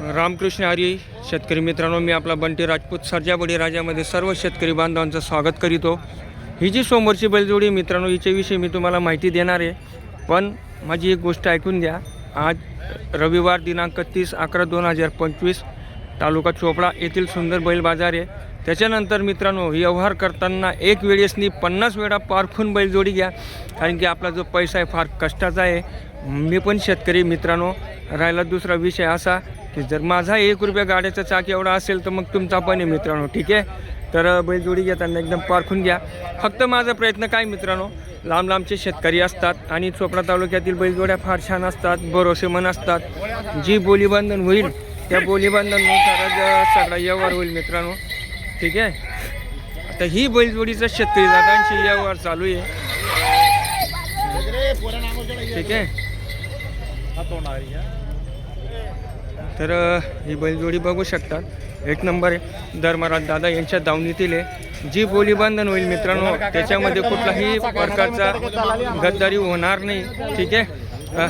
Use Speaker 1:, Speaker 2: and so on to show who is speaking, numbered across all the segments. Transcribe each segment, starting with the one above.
Speaker 1: रामकृष्ण हरी शेतकरी मित्रांनो मी आपला बंटी राजपूत सरजाबडी राजामध्ये सर्व शेतकरी बांधवांचं स्वागत करीतो. ही जी समोरची बैलजोडी मित्रांनो हिच्याविषयी मी तुम्हाला माहिती देणार आहे. पण माझी एक गोष्ट ऐकून घ्या. आज रविवार दिनांक तीस अकरा दोन हजार पंचवीस तालुका चोपडा येथील सुंदर बैल बाजार आहे. त्याच्यानंतर मित्रांनो व्यवहार करताना एक वेळेसनी पन्नास वेळा पारखून बैलजोडी घ्या. कारण की आपला जो पैसा आहे फार कष्टाचा आहे. मी पण शेतकरी मित्रांनो राहिला दुसरा विषय असा की जर माझा एक रुपया गाड्याचा चाक एवढा असेल तर मग तुमचा पण आहे मित्रांनो ठीक आहे? तर बैलजोडी घेताना एकदम पारखून घ्या. फक्त माझा प्रयत्न काय मित्रांनो लांब लांबचे शेतकरी असतात आणि चोपडा तालुक्यातील बैलजोड्या फार छान असतात भरोसेमन असतात. जी बोलीबंधन होईल त्या बोलीबंधननुसारच सगळा व्यवहार होईल मित्रांनो ठीक आहे? आता ही बैलजोडीचा शेतकरी दादांशी व्यवहार चालू आहे. ठीक आहे. तर ही बैलजोडी बघू शकतात. एक नंबर आहे धर्मराज दादा यांच्या दावणीतील आहे. जी बोली बंधन होईल मित्रांनो त्याच्यामध्ये कुठलाही प्रकारचा गद्दारी होणार नाही. ठीक आहे?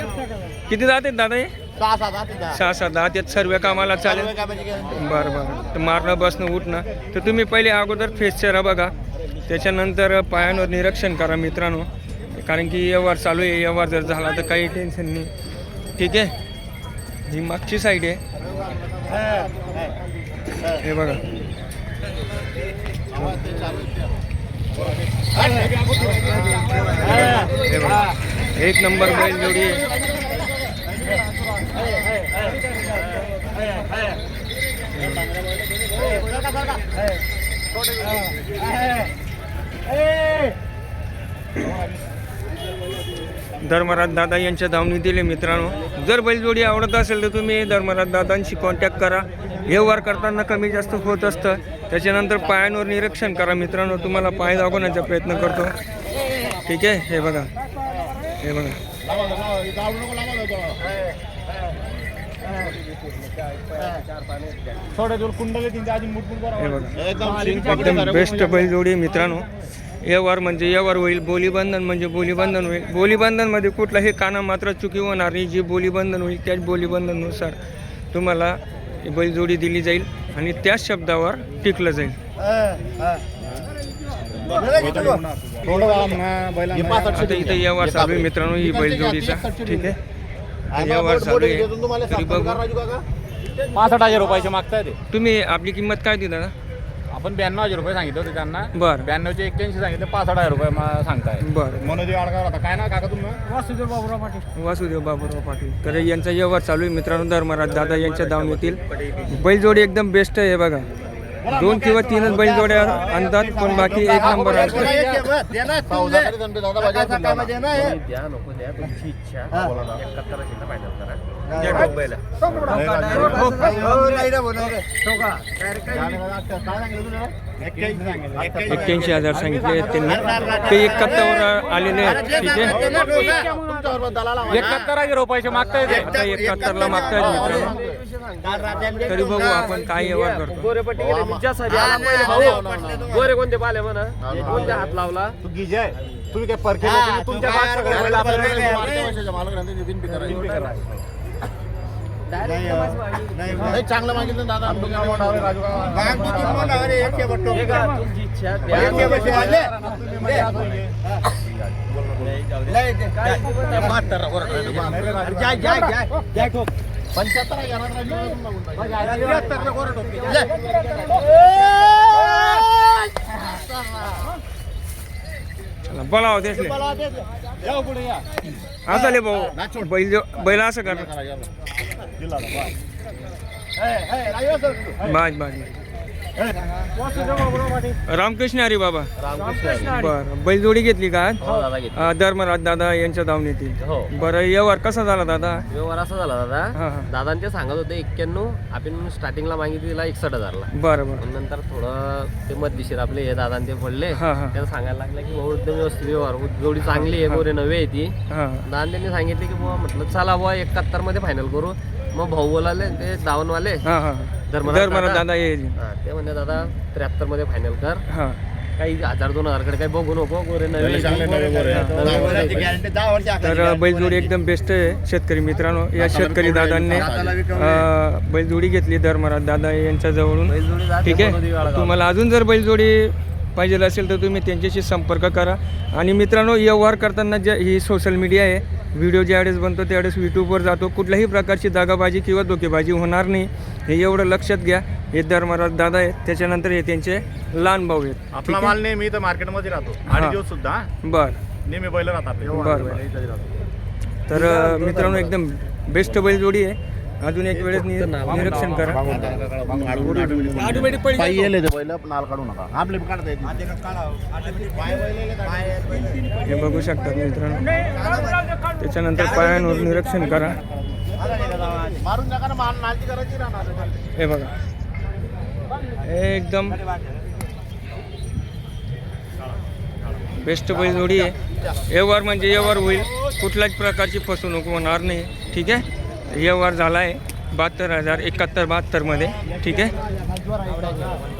Speaker 1: किती जाते दादा हे?
Speaker 2: सहा सात दहा.
Speaker 1: सहा दहा त्यात सर्व कामाला चालेल. बरं बरं. तर मारणं बसणं उठणं. तर तुम्ही पहिले अगोदर फेस चेहरा बघा. त्याच्यानंतर पायांवर निरीक्षण करा मित्रांनो. कारण की व्यवहार चालू आहे. व्यवहार जर झाला तर काही टेन्शन नाही. ठीक आहे? ही मागची साईड आहे. हे बघा. हे बघा. एक नंबर बैल जोडी आहे. धर्मराज दादा यांच्या धावणी दिले मित्रांनो. जर बैलजोडी आवडत असेल तर तुम्ही धर्मराज दादांशी कॉन्टॅक्ट करा. व्यवहार करताना कमी जास्त होत असतं. त्याच्यानंतर पायांवर निरीक्षण करा मित्रांनो. तुम्हाला पाय दाखवण्याचा प्रयत्न करतो. ठीक आहे? हे बघा. हे बघा.
Speaker 2: दूर कुंडले अजून
Speaker 1: हे बघा
Speaker 2: एकदम
Speaker 1: बेस्ट बैलजोडी आहे मित्रांनो. व्यवहार म्हणजे व्यवहार होईल बोलीबंधन म्हणजे बोलीबंधन होईल. बोलीबंधनमध्ये कुठलाही काना मात्र चुकी होणार नाही. जी बोलीबंधन होईल त्याच बोलीबंधननुसार तुम्हाला ही बैलजोडी दिली जाईल आणि त्याच शब्दावर टिकलं जाईल. आता इथं व्यवहार चालू आहे मित्रांनो ही बैलजोडीचा ठीक आहे? व्यवहार चालू आहे तरी बघू.
Speaker 3: पासष्ट हजार रुपयाचे मागताय ते.
Speaker 1: तुम्ही आपली किंमत काय दिली दादा
Speaker 3: आपण ब्याण्णव हजार रुपये सांगितले होते त्यांना.
Speaker 1: बरं.
Speaker 3: ब्याण्णवचे एक्क्याऐंशी सांगितले पासष्ट हजार रुपये मा- सांगताय.
Speaker 1: बरं.
Speaker 2: मनोजी आडगाव होता काय ना काका तुम्ही
Speaker 3: वासुदेव बाबूराव पाटील.
Speaker 1: वासुदेव बाबूराव पाटील. तर यांचा व्यवहार चालू आहे. मित्रांनो धर्मराज दादा यांच्या दावणीतील बैलजोडी एकदम बेस्ट आहे हे बघा. दोन किंवा तीनच बैलजोड्या आणतात पण बाकी एक नंबर आणतात
Speaker 4: एकाहत्तर?
Speaker 2: एक्क्याऐंशी
Speaker 1: हजार सांगितले त्यांनी ते एकाहत्तरवर आलेले आहेत ठीक आहे
Speaker 2: तुमच्याबरोबर दलाल आम्हाला.
Speaker 3: एकाहत्तर हजार रुपयाचे मागताय ते
Speaker 1: आता एकाहत्तरला मागतायत मित्रांनो तरी बघू आपण काय व्यवहार करतो.
Speaker 4: गोरे कोणते पाले म्हणा. कोणत्या हात लावला
Speaker 2: तू गिजे आहे. तुम्ही काय नाही. तुमच्या नाही, चांगलं मागितलं दादा.
Speaker 4: हे.
Speaker 1: बोलावं तेच. असं ले भाऊ बैल बैल असं कर. बाज बाज रामकृष्ण हरी बाबा. बरं बैलजोडी घेतली का आज?
Speaker 4: हो
Speaker 1: धर्मराज दादा यांच्या दावणीतील
Speaker 4: हो.
Speaker 1: बरं व्यवहार कसा झाला दादा?
Speaker 4: व्यवहार असा झाला दादा. दादांचे सांगत होते एक्क्याण्णव आपण स्टार्टिंगला मागितलेला एकसष्ट हजारला.
Speaker 1: बरं बरं.
Speaker 4: नंतर थोडं ते मध्यशीर आपले हे दादा ते पडले त्यांना सांगायला लागलं की भाऊ एकदम व्यवस्थित व्यवहार. जोडी चांगली आहे गोरे नवे आहे ती. दादा त्यांनी सांगितले की बुवा म्हटलं चला बुवा एकाहत्तरमध्ये फायनल करू. मग भाऊ बोलाले ते दावणवाले
Speaker 1: हा हा.
Speaker 4: दादा. हा, ते म्हणले दादा त्र्याहत्तरमध्ये फायनल कर.
Speaker 1: हा.
Speaker 4: काही हजार दोन हजारकडे काही बघू नको गोरे
Speaker 2: नवे.
Speaker 4: नवे
Speaker 1: तर बैलजोडी एकदम बेस्ट आहे शेतकरी मित्रांनो. या शेतकरी दादांनी अं, बैलजोडी घेतली धर्मराज दादा यांच्या जवळून. ठीक आहे. तुम्हाला अजून जर बैलजोडी पाहिजे असेल तर तुम्ही त्यांच्याशी संपर्क करा. आणि मित्रांनो व्यवहार करताना जे ही सोशल मीडिया आहे व्हिडिओ ज्यावेळेस बनतो त्यावेळेस यूट्यूबवर जातो. कुठल्याही प्रकारची दागाबाजी किंवा धोकेबाजी होणार नाही. हे एवढं लक्षात घ्या. हे धर्मराज दादा आहेत. त्याच्यानंतर हे त्यांचे लहान भाऊ आहेत.
Speaker 3: आपला माल नेहमी इथं मार्केटमध्ये राहतो. आणि दिवस सुद्धा.
Speaker 1: बर.
Speaker 3: नेहमी बैल राहतात.
Speaker 1: बरं बरं. तर मित्रांनो एकदम बेस्ट बैलजोडी आहे. अजून एक वेळेस नि- निरीक्षण करा.
Speaker 2: पायी येले ते बैल नाल काढू नका. आपले काढता येते
Speaker 1: हे बघू शकतात मित्रांनो. त्याच्यानंतर पायांवर निरीक्षण करा.
Speaker 2: मारून नका ना मान नालची करायची राहणार
Speaker 1: हे बघा. हे एकदम बेस्ट बैलजोडी आहे. व्यवहार म्हणजे व्यवहार होईल. कुठल्याच प्रकारची फसवणूक होणार नाही. ठीक आहे? व्यवहार झाला आहे बहात्तर हजार एकाहत्तर बहात्तरमध्ये ठीक आहे?